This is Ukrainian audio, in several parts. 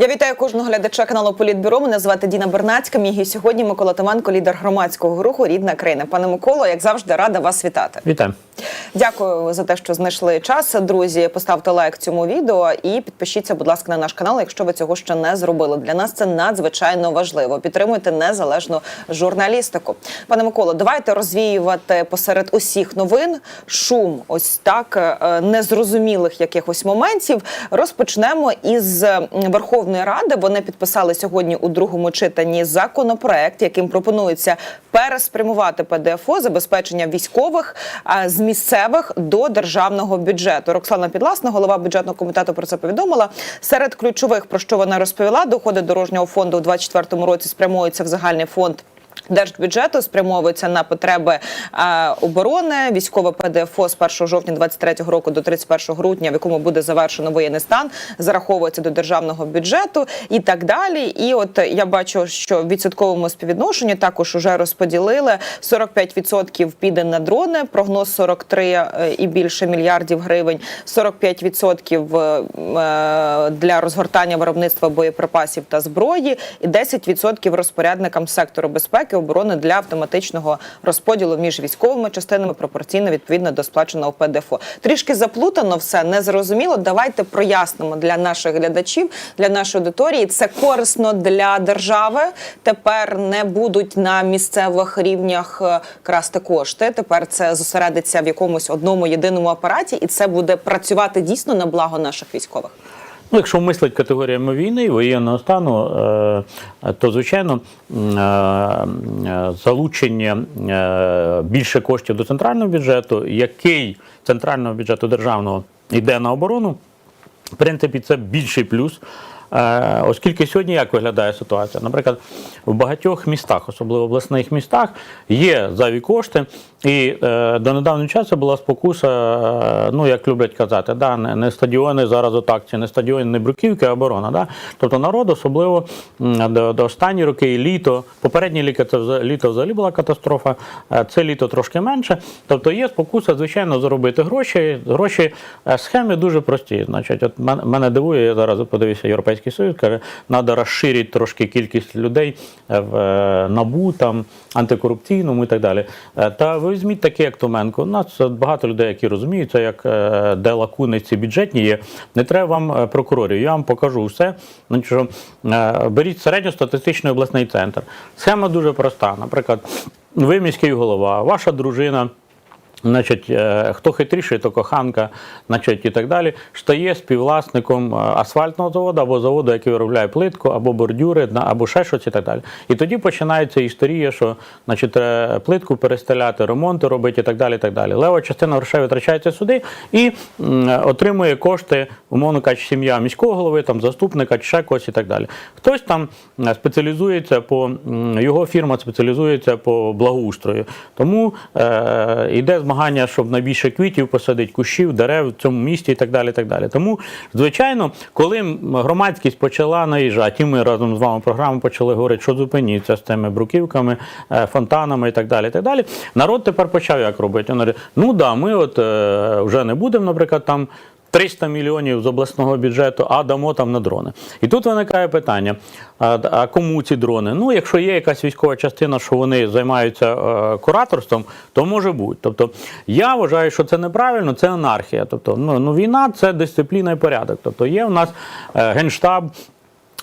Я вітаю кожного глядача каналу Політбюро. Мене звати Діна Бернацька. Мій гість сьогодні Микола Тиманко, лідер громадського руху Рідна країна. Пане Миколо, як завжди, рада вас вітати. Вітаю. Дякую за те, що знайшли час. Друзі, поставте лайк цьому відео і підпишіться, будь ласка, на наш канал, якщо ви цього ще не зробили. Для нас це надзвичайно важливо. Підтримуйте незалежну журналістику. Пане Миколо, давайте розвіювати посеред усіх новин шум, ось так е, незрозумілих якихось моментів. Розпочнемо із м, Верховної Ради. Вони підписали сьогодні у другому читанні законопроект, яким пропонується переспрямувати ПДФО забезпечення військових з місцевих до державного бюджету. Роксана Підласна, голова бюджетного комітету, про це повідомила. Серед ключових про що вона розповіла, доходи дорожнього фонду у 2024 році спрямуються в загальний фонд. Держбюджету спрямовуються на потреби е, оборони, військове ПДФО з 1 жовтня 2023 року до 31 грудня, в якому буде завершено воєнний стан, зараховується до державного бюджету і так далі. І от я бачу, що в відсотковому співвідношенні також вже розподілили. 45% піде на дрони, прогноз 43 е, і більше мільярдів гривень, 45% е, для розгортання виробництва боєприпасів та зброї, і 10% розпорядникам сектору безпеки оборони для автоматичного розподілу між військовими частинами пропорційно відповідно до сплаченого ПДФО. Трішки заплутано все незрозуміло. Давайте прояснимо для наших глядачів, для нашої аудиторії. Це корисно для держави. Тепер не будуть на місцевих рівнях е, красти кошти. Тепер це зосередиться в якомусь одному єдиному апараті, і це буде працювати дійсно на благо наших військових. Ну, якщо мислить категоріями війни, воєнного стану, е, то звичайно е, залучення е, більше коштів до центрального бюджету, який центрального бюджету державного йде на оборону, в принципі, це більший плюс. Оскільки сьогодні як виглядає ситуація? Наприклад, в багатьох містах, особливо в обласних містах, є зайві кошти, і е, до недавнього часу була спокуса, е, ну як люблять казати, да, не, не стадіони зараз отак, чи не стадіони, не бруківки, а оборона. Да? Тобто народ, особливо до, до останні роки, і літо, попереднє літо це літо взагалі була катастрофа, е, це літо трошки менше. Тобто є спокуса, звичайно, заробити гроші. Гроші е, схеми дуже прості. Значить, от мен- мене дивує, я зараз подивився Європейський Союз, каже, треба розширити трошки кількість людей в е, НАБУ, там, антикорупційному і так далі. Та ви візьміть таке, як Томенко. У нас багато людей, які розуміють, це як е, де лакуни ці бюджетні є. Не треба вам е, прокурорів. Я вам покажу все. Що, е, беріть середньостатистичний обласний центр. Схема дуже проста. Наприклад, ви міський голова, ваша дружина. Значить, е, хто хитріший, то коханка, значить, і так далі, стає співвласником е, асфальтного заводу або заводу, який виробляє плитку, або бордюри, або ще щось і так далі. І тоді починається історія, що значить, плитку перестеляти, ремонти робити і так далі. і так далі. Лева частина грошей витрачається сюди і отримує кошти, умовно кажучи, сім'я міського голови, там, заступника чи ще когось і так далі. Хтось там е, спеціалізується по його фірма спеціалізується по благоустрою. Тому е, йде змагання, щоб найбільше квітів посадити, кущів, дерев в цьому місті і так далі. так далі. Тому, звичайно, коли громадськість почала наїжджати, і ми разом з вами програму почали говорити, що зупиніться з тими бруківками, е, фонтанами і так далі. і так далі. Народ тепер почав як робити. Ну да, ми от е, вже не будемо, наприклад, там. 300 мільйонів з обласного бюджету, а дамо там на дрони. І тут виникає питання: а, кому ці дрони? Ну, якщо є якась військова частина, що вони займаються е, кураторством, то може бути. Тобто я вважаю, що це неправильно, це анархія. Тобто, ну, ну війна це дисципліна і порядок. Тобто є в нас е, генштаб.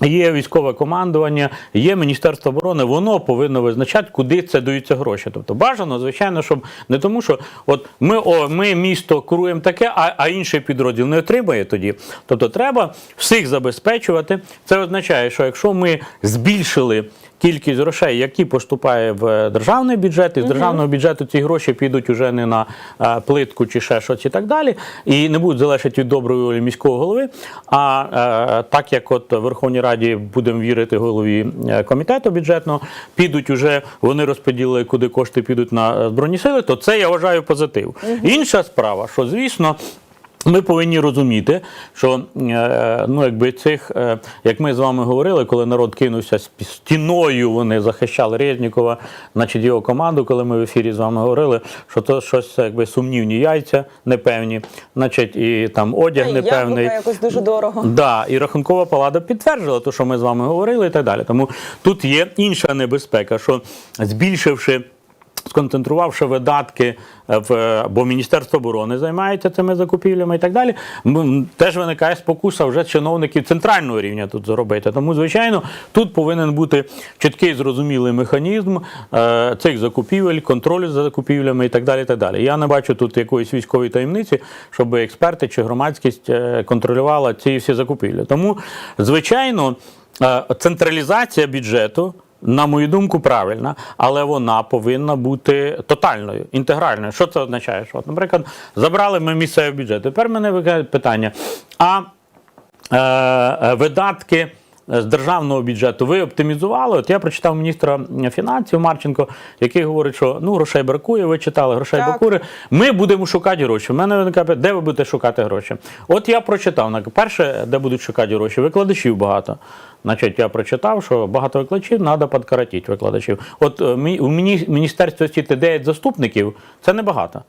Є військове командування, є Міністерство оборони, воно повинно визначати, куди це даються гроші. Тобто бажано, звичайно, щоб не тому, що от ми, о, ми місто куруємо таке, а, а інший підрозділ не отримує тоді. Тобто треба всіх забезпечувати. Це означає, що якщо ми збільшили кількість грошей, які поступає в державний бюджет, і з державного бюджету ці гроші підуть уже не на е, плитку чи ще щось і так далі, і не будуть залежати від доброї волі міського голови. А е, так як от в Верховній Раді будемо вірити голові е, комітету бюджетного, підуть уже вони розподілили, куди кошти підуть на збройні сили, то це я вважаю позитив. Інша справа, що звісно. Ми повинні розуміти, що е, ну, якби цих, е, як ми з вами говорили, коли народ кинувся стіною, вони захищали Резнікова, значить його команду, коли ми в ефірі з вами говорили, що то щось якби сумнівні яйця непевні, значить, і там одяг непевний. Яблука якось дуже дорого. Да, і рахункова палата підтверджувала те, що ми з вами говорили, і так далі. Тому тут є інша небезпека, що збільшивши. Сконцентрувавши видатки в бо Міністерство оборони займається цими закупівлями і так далі, теж виникає спокуса вже чиновників центрального рівня тут зробити. Тому, звичайно, тут повинен бути чіткий зрозумілий механізм е, цих закупівель, контролю за закупівлями і так далі. І так далі. Я не бачу тут якоїсь військової таємниці, щоб експерти чи громадськість е, контролювала ці всі закупівлі. Тому, звичайно, е, централізація бюджету. На мою думку, правильна, але вона повинна бути тотальною, інтегральною. Що це означає? Що, наприклад, забрали ми місцевий бюджет. Тепер мене виникає питання: а е, е, видатки з державного бюджету ви оптимізували? От я прочитав міністра фінансів Марченко, який говорить, що ну грошей бракує. Ви читали грошей бракує. Ми будемо шукати гроші. У мене виникає де ви будете шукати гроші? От я прочитав на перше, де будуть шукати гроші, викладачів багато. Значить, я прочитав, що багато викладачів треба підкоротити викладачів. От е, мі- у Міністерстві освіти 9 заступників це небагато.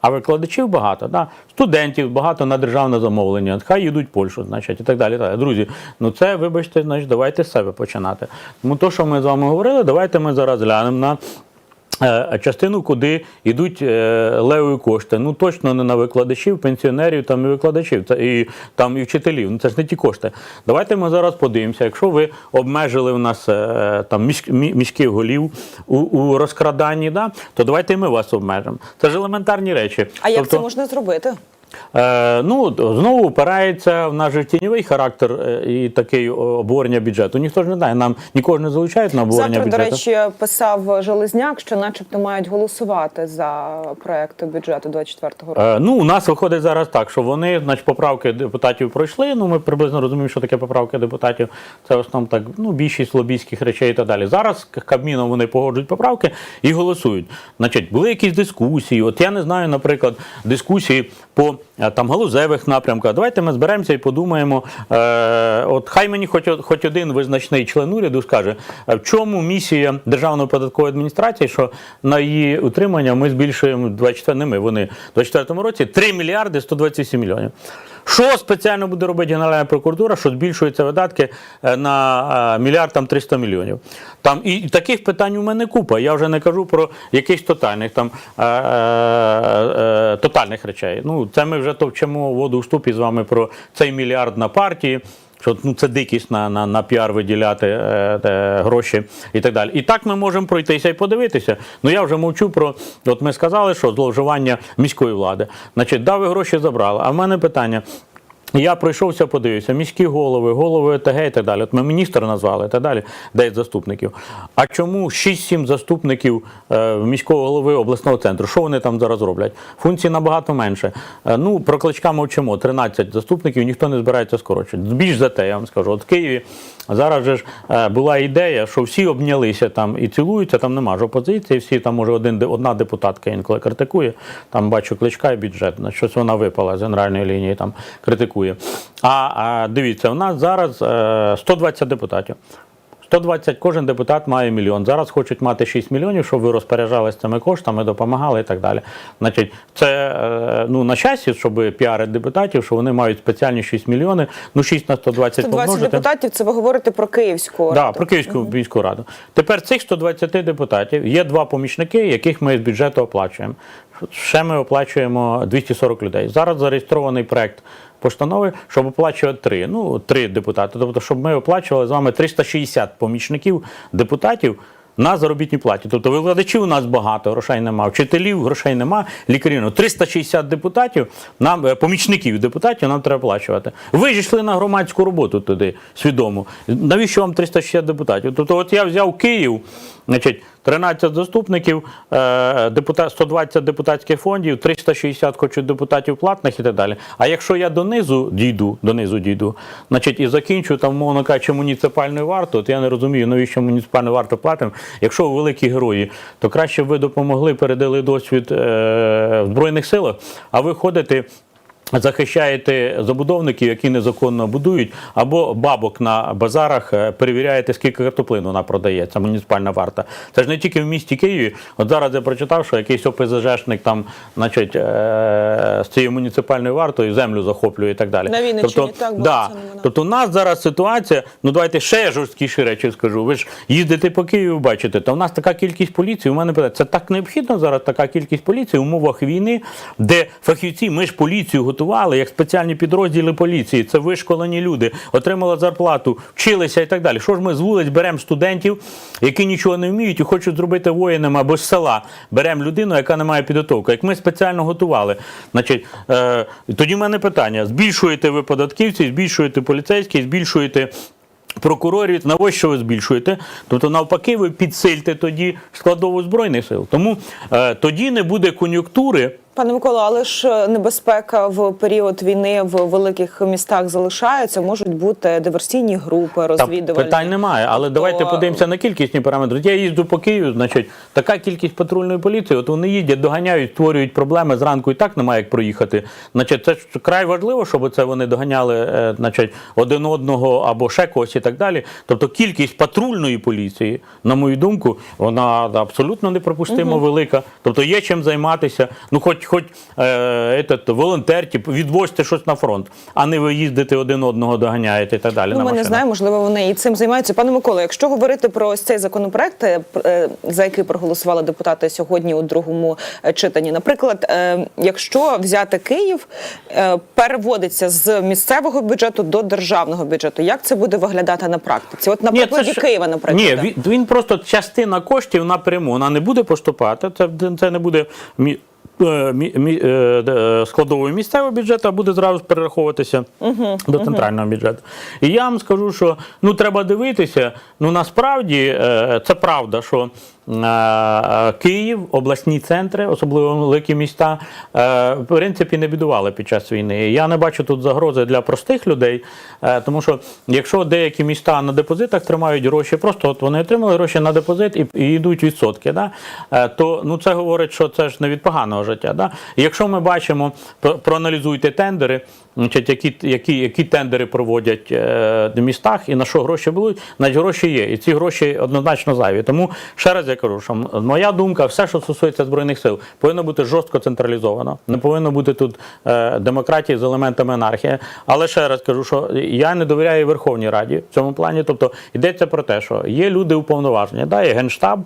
А викладачів багато, да? студентів багато на державне замовлення, хай йдуть в Польщу, значить, і так далі. так. Друзі, ну це, вибачте, значить, давайте з себе починати. Тому то, що ми з вами говорили, давайте ми зараз глянемо на. Е, Частину, куди йдуть леві кошти. Ну точно не на викладачів, пенсіонерів там і викладачів, і там і вчителів. Ну це ж не ті кошти. Давайте ми зараз подивимося. Якщо ви обмежили в нас е, там міськ, міських голів у, у розкраданні, да, то давайте і ми вас обмежимо. Це ж елементарні речі. А як Тобто- це можна зробити? Е, ну, знову опирається в наш же тіньовий характер е, і такий обговорення бюджету. Ніхто ж не знає, нам нікого ж не залучають на обговорення Завтра, до речі, писав Железняк, що начебто мають голосувати за проект бюджету 24-го року. Е, ну, у нас виходить зараз так, що вони, значить, поправки депутатів пройшли. Ну, ми приблизно розуміємо, що таке поправки депутатів. Це в основному так, ну, більшість лобійських речей і так далі. Зараз Кабміном вони погоджують поправки і голосують. Значить, були якісь дискусії. От я не знаю, наприклад, дискусії по е, там галузевих напрямках. Давайте ми зберемося і подумаємо. Е, от хай мені хоч, хоч один визначний член уряду скаже, е, в чому місія Державної податкової адміністрації, що на її утримання ми збільшуємо 24, не ми, вони в 24 році 3 мільярди 127 мільйонів. Що спеціально буде робити Генеральна прокуратура, що збільшуються видатки е, на е, мільярд там 300 мільйонів. Там і таких питань у мене купа. Я вже не кажу про якихось тотальних там е, е, е, тотальних речей. Ну це ми вже товчемо воду в ступі з вами про цей мільярд на партії. Що ну це дикість на, на, на піар виділяти е, е, гроші і так далі. І так ми можемо пройтися і подивитися. Ну я вже мовчу про от ми сказали, що зловживання міської влади. Значить, дали гроші забрали. А в мене питання. Я пройшовся, подивився, міські голови, голови ОТГ і так далі. От ми міністра назвали і так далі, 9 заступників. А чому 6-7 заступників е, міського голови обласного центру? Що вони там зараз роблять? Функцій набагато менше. Е, ну, про кличка мовчимо, 13 заступників, ніхто не збирається скорочувати. Більш за те, я вам скажу. От в Києві зараз же ж е, була ідея, що всі обнялися там і цілуються, там нема ж опозиції, всі там, може, один, одна депутатка інколи критикує. Там бачу кличка і бюджет. Щось вона випала з генеральної лінії, там критикує. А, а дивіться, у нас зараз е, 120 депутатів. 120, кожен депутат має мільйон. Зараз хочуть мати 6 мільйонів, щоб ви розпоряджалися цими коштами, допомагали і так далі. Значить, це е, ну, на щастя, щоб піарити депутатів, що вони мають спеціальні 6 мільйонів, ну 6 на 120 120 помножити. депутатів. Це ви говорите про Київську Да, про Київську міську раду. Тепер цих 120 депутатів є два помічники, яких ми з бюджету оплачуємо. Ще ми оплачуємо 240 людей. Зараз зареєстрований проект постанови, щоб оплачувати три. Ну, три депутати. Тобто, щоб ми оплачували з вами 360 помічників депутатів. На заробітній платі. Тобто викладачів у нас багато, грошей нема, вчителів грошей нема, лікарів. Ну, 360 депутатів, нам, е, помічників депутатів нам треба оплачувати. Ви ж йшли на громадську роботу туди свідомо. Навіщо вам 360 депутатів? Тобто, от я взяв Київ, значить, 13 заступників, е, депутат, 120 депутатських фондів, 360 хочуть депутатів платних і так далі. А якщо я донизу дійду, донизу дійду, значить, і закінчу там, мовно кажучи, муніципальну варту, от я не розумію, навіщо муніципальну варту платимо. Якщо ви великі герої, то краще ви допомогли, передали досвід е, в Збройних силах, а ви ходите. Захищаєте забудовників, які незаконно будують, або бабок на базарах е, перевіряєте, скільки картоплин вона продається, муніципальна варта. Це ж не тільки в місті Києві. От зараз я прочитав, що якийсь ОПЗЖшник там, значить, е, з цією муніципальною вартою землю захоплює і так далі. На Вінниччині, так, була да. Тобто у нас зараз ситуація, ну давайте ще жорсткіші речі скажу. Ви ж їздите по Києву, бачите, то у нас така кількість поліції. У мене питання, це так необхідно зараз така кількість поліції в умовах війни, де фахівці, ми ж поліцію готували як спеціальні підрозділи поліції. Це вишколені люди, отримали зарплату, вчилися і так далі. Що ж ми з вулиць беремо студентів, які нічого не вміють і хочуть зробити воїнами або з села. Беремо людину, яка не має підготовки. Як ми спеціально готували. Значить, е, тоді в мене питання: збільшуєте ви податківці, збільшуєте поліцейських, збільшуєте. Прокурорів, навіщо ви збільшуєте? Тобто, навпаки, ви підсильте тоді складову збройних сил. Тому е, тоді не буде кон'юнктури. Пане Миколо, але ж е, небезпека в період війни в великих містах залишається. Можуть бути диверсійні групи, Та розвідувальні. питань немає, але Тобто, давайте подивимося на кількісні параметри. Я їжджу по Києву, значить, така кількість патрульної поліції, от вони їдять, доганяють, створюють проблеми зранку і так немає як проїхати. Значить, це ж край важливо, щоб це вони доганяли е, значить, один одного або ще когось і так далі. Тобто кількість патрульної поліції, на мою думку, вона абсолютно неприпустимо велика. Тобто є чим займатися. Ну, хоч, хоч е, этот, волонтер, типу, відвозьте щось на фронт, а не ви їздите один одного доганяєте і так далі. Ну, на ми не знаємо, можливо, вони і цим займаються. Пане Миколо, якщо говорити про ось цей законопроект, е, е, за який проголосували депутати сьогодні у другому е, читанні, наприклад, е, якщо взяти Київ, е, переводиться з місцевого бюджету до державного бюджету. Як це буде виглядати на практиці? От на Ні, прикладі ж- Києва, наприклад. Ні, він просто частина коштів напряму вона не буде поступати. Це, це не буде е, е, де- складовою місцевого бюджету, а буде зразу перераховуватися до центрального бюджету. І я вам скажу, що ну треба дивитися. Ну насправді е, це правда, що е, Київ, обласні центри, особливо великі міста, е, в принципі, не бідували під час війни. Я не бачу тут загрози для простих людей, е, тому що якщо деякі міста на депозитах тримають гроші, просто от вони отримали гроші на депозит і, і йдуть відсотки, да? е, то ну, це говорить, що це ж не від поганого життя. Да? Якщо ми бачимо, проаналізуйте тендери, значить, які, які, які тендери проводять е, в містах і на що гроші будуть, значить гроші є. І ці гроші однозначно зайві. Тому ще раз я кажу, що моя думка, все, що стосується збройних сил, повинно бути жорстко централізовано. Не повинно бути тут е, демократії з елементами анархії. Але ще раз кажу, що я не довіряю Верховній Раді в цьому плані. Тобто йдеться про те, що є люди уповноважені, да, є генштаб.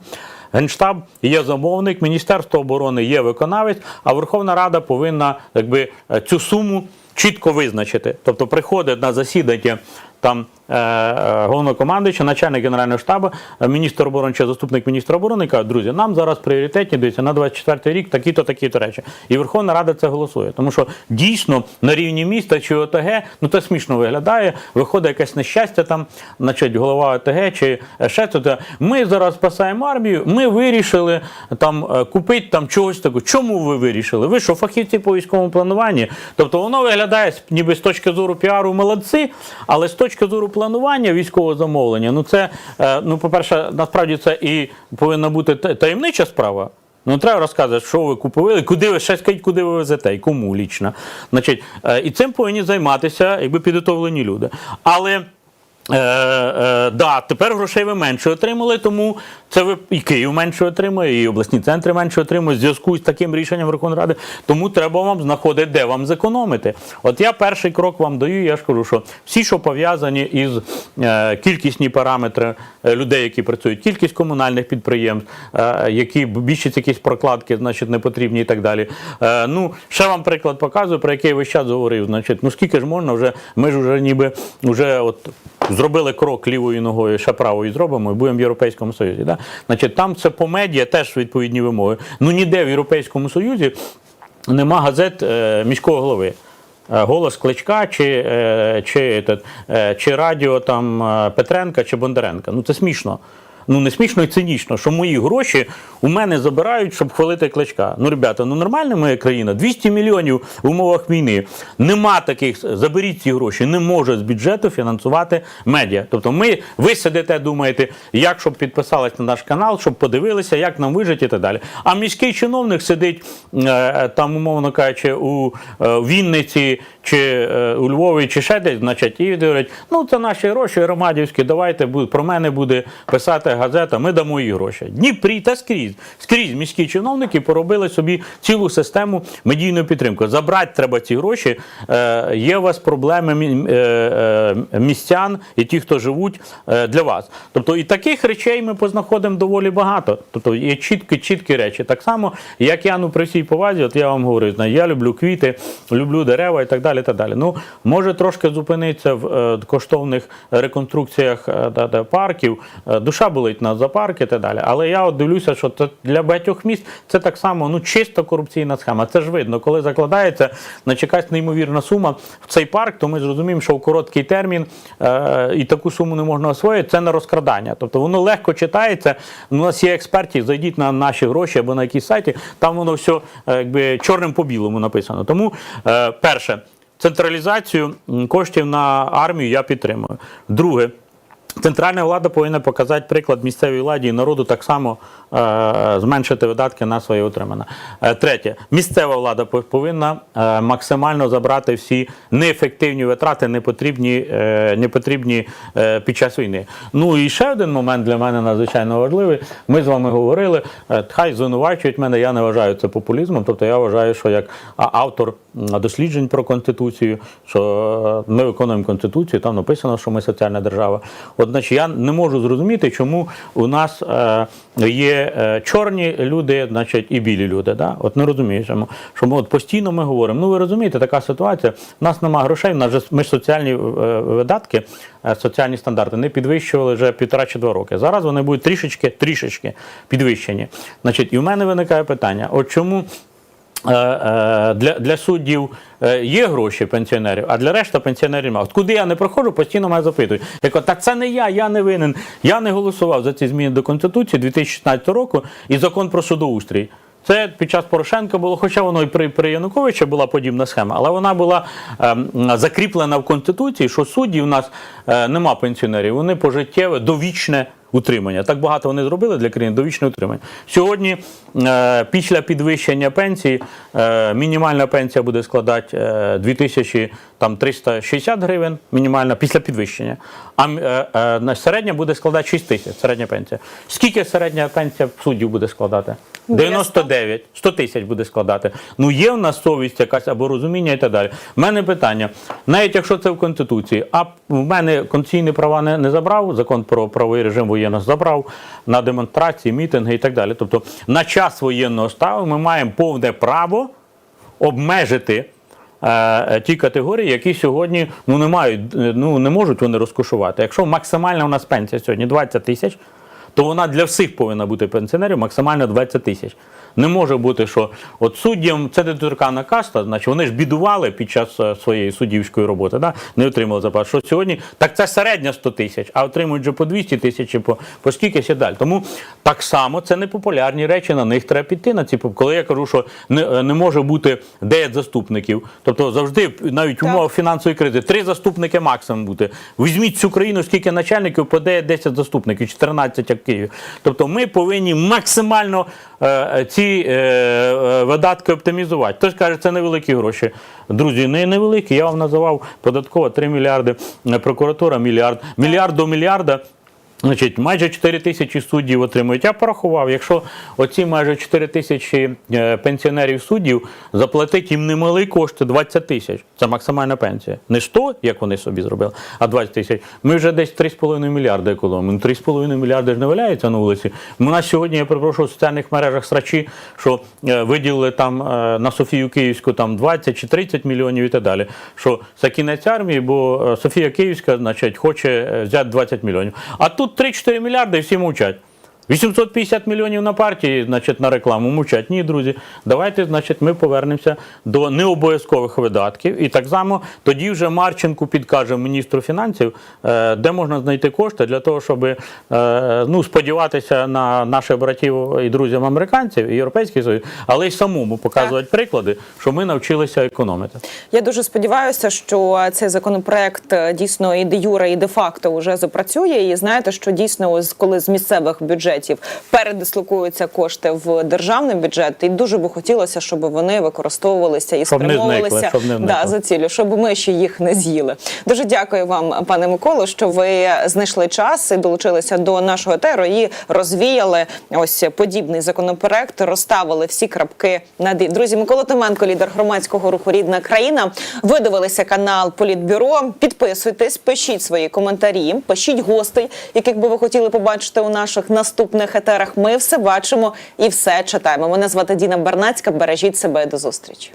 Генштаб є замовник, Міністерство оборони є виконавець, а Верховна Рада повинна якби, е, цю суму чітко визначити. Тобто приходить на засідання там головнокомандуючий, начальник генерального штабу, е, міністр оборони чи заступник міністра оборони каже, друзі, нам зараз пріоритетні дивіться на 24-й рік такі-то, такі-то речі. І Верховна Рада це голосує. Тому що дійсно на рівні міста чи ОТГ, ну це смішно виглядає. Виходить якесь нещастя там, значить, голова ОТГ чи ще щось. Ми зараз спасаємо армію. Ми вирішили там е, купити там чогось такого. Чому ви вирішили? Ви що, фахівці по військовому плануванні? Тобто воно виглядає ніби з точки зору піару молодці, але з точки зору планування військового замовлення, ну це, е, ну, по-перше, насправді це і повинна бути таємнича справа. Ну, треба розказувати, що ви купили, куди ви ще скажіть, куди ви везете і кому лічно. Значить, е, і цим повинні займатися якби підготовлені люди. Але Е, е, да, тепер грошей ви менше отримали, тому це ви і Київ менше отримує, і обласні центри менше отримують в зв'язку з таким рішенням Верховної Ради. Тому треба вам знаходити, де вам зекономити. От я перший крок вам даю. Я ж кажу, що всі, що пов'язані із е, кількісні параметри е, людей, які працюють, кількість комунальних підприємств, е, які більшість якісь прокладки, значить, не потрібні і так далі. Е, ну, ще вам приклад показую, про який весь час говорив. Значить, ну скільки ж можна вже, ми ж вже ніби вже от зробили крок лівою ногою, ще правою зробимо і будемо в Європейському Союзі. Да? Значить, там це по медіа теж відповідні вимоги. Ну ніде в Європейському Союзі нема газет е, міського голови. Е, Голос Кличка чи, чи, чи, е, чи радіо там, е, Петренка чи Бондаренка. Ну це смішно. Ну не смішно і цинічно, що мої гроші у мене забирають, щоб хвалити кличка. Ну, ребята, ну нормальна моя країна, 200 мільйонів в умовах війни. Нема таких. Заберіть ці гроші. Не може з бюджету фінансувати медіа. Тобто, ми ви сидите, думаєте, як щоб підписались на наш канал, щоб подивилися, як нам вижити і так далі. А міський чиновник сидить е, там, умовно кажучи, у е, Вінниці чи е, у Львові, чи ще десь, значить, і говорять, ну це наші гроші громадівські, давайте про мене буде писати газета, ми дамо їй гроші. Дніпрі та скрізь. Скрізь міські чиновники поробили собі цілу систему медійної підтримки. Забрати треба ці гроші. Е, є у вас проблеми е, е, містян і ті, хто живуть е, для вас. Тобто і таких речей ми познаходимо доволі багато. Тобто є чіткі, чіткі речі. Так само, як я ну при всій повазі, от я вам говорю, я люблю квіти, люблю дерева і так далі. Так далі. Ну, може трошки зупинитися в коштовних реконструкціях парків. Душа болить на зоопарки і так далі. Але я от дивлюся, що це для багатьох міст це так само ну, чисто корупційна схема. Це ж видно, коли закладається значить, якась неймовірна сума в цей парк, то ми зрозуміємо, що в короткий термін е, і таку суму не можна освоїти, це не розкрадання. Тобто воно легко читається. У нас є експерти, зайдіть на наші гроші або на якісь сайті, там воно все е, якби чорним по білому написано. Тому, е, перше, централізацію коштів на армію я підтримую. Друге. Центральна влада повинна показати приклад місцевій владі і народу так само е, зменшити видатки на своє утримання. Е, третє, місцева влада пов- повинна е, максимально забрати всі неефективні витрати, непотрібні, е, непотрібні е, під час війни. Ну і ще один момент для мене надзвичайно важливий. Ми з вами говорили, е, хай звинувачують мене, я не вважаю це популізмом. Тобто я вважаю, що як автор досліджень про конституцію, що е, ми виконуємо конституцію, там написано, що ми соціальна держава. Значить, я не можу зрозуміти, чому у нас е, є е, чорні люди, значить, і білі люди. Да? От не розумію. Що ми от постійно ми говоримо. Ну ви розумієте, така ситуація. У нас немає грошей, у нас же ми ж соціальні видатки, соціальні стандарти не підвищували вже півтора чи два роки. Зараз вони будуть трішечки, трішечки підвищені. Значить, і в мене виникає питання: от чому для, для суддів е, є гроші пенсіонерів, а для решта пенсіонерів немає. От куди я не проходжу, постійно мене запитують. Я кажу, так це не я, я не винен. Я не голосував за ці зміни до Конституції 2016 року і закон про судоустрій. Це під час Порошенка було, хоча воно і при, при Януковича була подібна схема, але вона була ем, закріплена в Конституції, що судді у нас е, нема пенсіонерів, вони пожиттєве, довічне утримання. Так багато вони зробили для країни довічне утримання. Сьогодні, е, після підвищення пенсії, е, мінімальна пенсія буде складати е, 2360 гривень, мінімальна після підвищення. А е, е, середня буде складати 6 тисяч, середня пенсія. Скільки середня пенсія суддів буде складати? 99, 100 тисяч буде складати. Ну є в нас совість якась або розуміння і так далі. У мене питання, навіть якщо це в Конституції, а в мене конституційні права не, не забрав, закон про правовий режим воєнного забрав на демонстрації, мітинги і так далі. Тобто на час воєнного стану ми маємо повне право обмежити. е, Ті категорії, які сьогодні ну не мають, е, ну не можуть вони розкошувати. Якщо максимальна у нас пенсія сьогодні 20 тисяч, то вона для всіх повинна бути пенсіонерів максимально 20 тисяч. Не може бути, що от суддям це недоторканна каста, значить вони ж бідували під час е, своєї суддівської роботи, да? не отримали зарплату. Що сьогодні так це середня 100 тисяч, а отримують вже по 200 тисяч, по, по скількись і далі. Тому так само це не популярні речі, на них треба піти. На ці коли я кажу, що не, е, не може бути 9 заступників, тобто завжди навіть в Так. умовах фінансової кризи три заступники максимум бути. Візьміть цю країну, скільки начальників по 10 заступників, 14 як в Києві. Тобто ми повинні максимально ці е, е, видатки оптимізувати. Хтось каже, це невеликі гроші. Друзі, не невеликі. Я вам називав податково 3 мільярди, е, прокуратура мільярд. Мільярд до мільярда. Значить, майже 4 тисячі суддів отримують. Я порахував, якщо оці майже 4 тисячі е, пенсіонерів суддів заплатить їм немалі кошти 20 тисяч. Це максимальна пенсія. Не 100, як вони собі зробили, а 20 тисяч. Ми вже десь 3,5 мільярди економимо. Ну, 3,5 мільярди ж не валяється на вулиці. У нас сьогодні, я перепрошую, в соціальних мережах срачі, що е, виділили там е, на Софію Київську там 20 чи 30 мільйонів і так далі. Що це кінець армії, бо Софія Київська, значить, хоче взяти 20 мільйонів. А тут 3-4 мільярди і всі мовчать. 850 мільйонів на партії, значить, на рекламу мовчать. Ні, друзі, давайте, значить, ми повернемося до необов'язкових видатків. І так само тоді вже Марченку підкаже міністру фінансів, е, де можна знайти кошти для того, щоб е, ну, сподіватися на наших братів і друзів американців і Європейський Союз, але й самому показувати приклади, що ми навчилися економити. Я дуже сподіваюся, що цей законопроект е, дійсно і де юре, і де факто вже запрацює. І знаєте, що дійсно, коли з місцевих бюджетів передислокуються кошти в державний бюджет, і дуже би хотілося, щоб вони використовувалися і спрямовувалися да, за цілю, щоб ми ще їх не з'їли. Дуже дякую вам, пане Миколо, що ви знайшли час і долучилися до нашого етеру і розвіяли ось подібний законопроект, розставили всі крапки над «і». Друзі, Микола Томенко, лідер громадського руху Рідна країна. Ви дивилися канал Політбюро. Підписуйтесь, пишіть свої коментарі, пишіть гостей, яких би ви хотіли побачити у наших наступних етерах. Ми все бачимо і все читаємо. Мене звати Діна Бернацька. Бережіть себе до зустрічі.